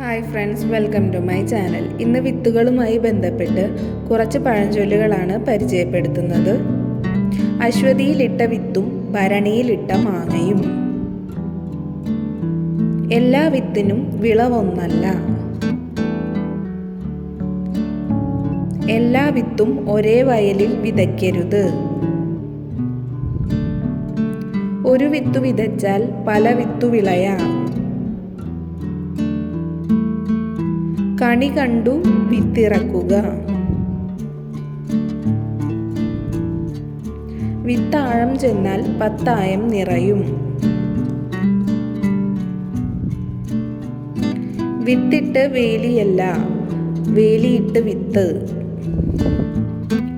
Hi friends welcome to my channel ഇന്ന് വിത്തുകളുമായി ബന്ധപ്പെട്ട് കുറച്ച് പഴഞ്ചൊല്ലുകളാണ് പരിചയപ്പെടുത്തുന്നത്. അശ്വതിയിലിട്ട വിത്തും ഭരണിയിലിട്ട മാങ്ങയും. എല്ലാ വിത്തിനും വിളവൊന്നല്ല. എല്ലാ വിത്തും ഒരേ വയലിൽ വിതയ്ക്കരുത്. ഒരു വിത്തു വിതച്ചാൽ പല വിത്തു വിളയാം. കണി കണ്ടു വിത്തിറക്കുക. വിത്താഴം ചെന്നാൽ പത്തായം നിറയും. വിത്തിട്ട് വേലിയല്ല വേലിയിട്ട് വിത്ത്.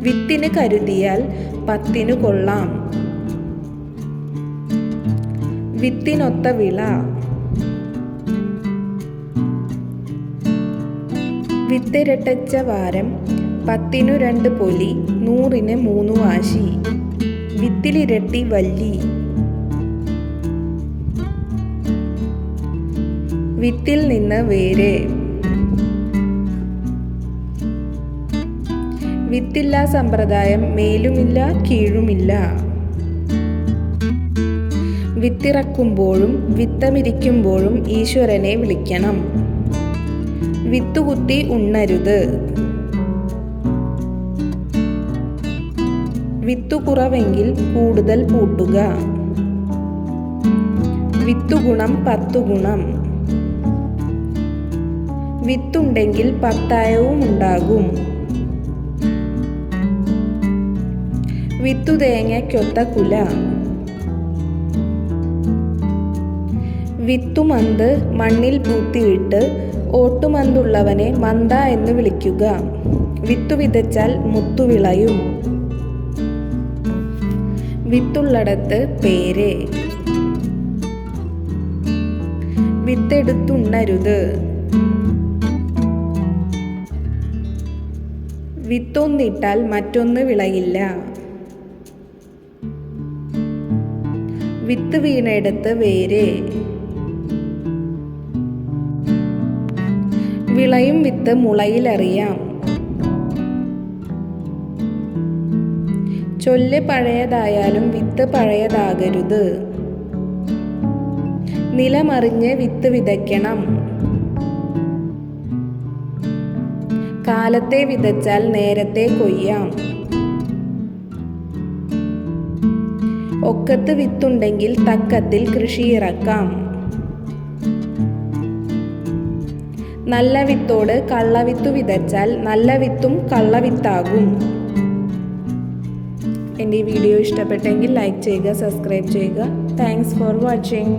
വിത്തിന് കരുതിയാൽ പത്തിനു കൊള്ളാം. വിത്തിനൊത്ത വിള വിത്തിരട്ടച്ച വാരം പത്തിനു രണ്ട് പൊലി നൂറിന് മൂന്നു വാശി വിത്തിലിരട്ടി വല്ലി. വിത്തിൽ നിന്ന് വേര്. വിത്തില്ല സമ്പ്രദായം മേലുമില്ല കീഴുമില്ല. വിത്തിറക്കുമ്പോഴും വിത്തമിരിക്കുമ്പോഴും ഈശ്വരനെ വിളിക്കണം. വിത്തുകുത്തി ഉണ്ണരുത്. വിത്തു കുറവെങ്കിൽ കൂടുതൽ പൂട്ടുക. വിത്തുഗുണം പത്തു ഗുണം വിത്തുണ്ടെങ്കിൽ പത്തായവും ഉണ്ടാകും. വിത്തു തേങ്ങയ്ക്കൊത്ത കുല. വിത്തുമന്ത് മണ്ണിൽ പൂത്തിയിട്ട് ഓട്ടുമന്തുള്ളവനെ മന്ദ എന്ന് വിളിക്കുക. വിത്തു വിതച്ചാൽ മുത്തു വിളയും. വിത്തുള്ളിടത്ത് പേര്. വിത്തെടുത്തുണ്ണരുത്. വിത്തൊന്നിട്ടാൽ മറ്റൊന്ന് വിളയില്ല. വിത്ത് വീണെടുത്ത് വേര്. വിളയും വിത്ത് മുളയിലറിയാം. ചൊല്ല് പഴയതായാലും വിത്ത് പഴയതാകരുത്. നിലമറിഞ്ഞ് വിത്ത് വിതയ്ക്കണം. കാലത്തെ വിതച്ചാൽ നേരത്തെ കൊയ്യാം. ഒക്കത്ത് വിത്തുണ്ടെങ്കിൽ തക്കത്തിൽ കൃഷി നല്ല വിത്തോട് കള്ളവിത്തു വിതച്ചാൽ നല്ല വിത്തും കള്ളവിത്താകും എന്റെ ഈ വീഡിയോ ഇഷ്ടപ്പെട്ടെങ്കിൽ ലൈക്ക് ചെയ്യുക സബ്സ്ക്രൈബ് ചെയ്യുക. Thanks for watching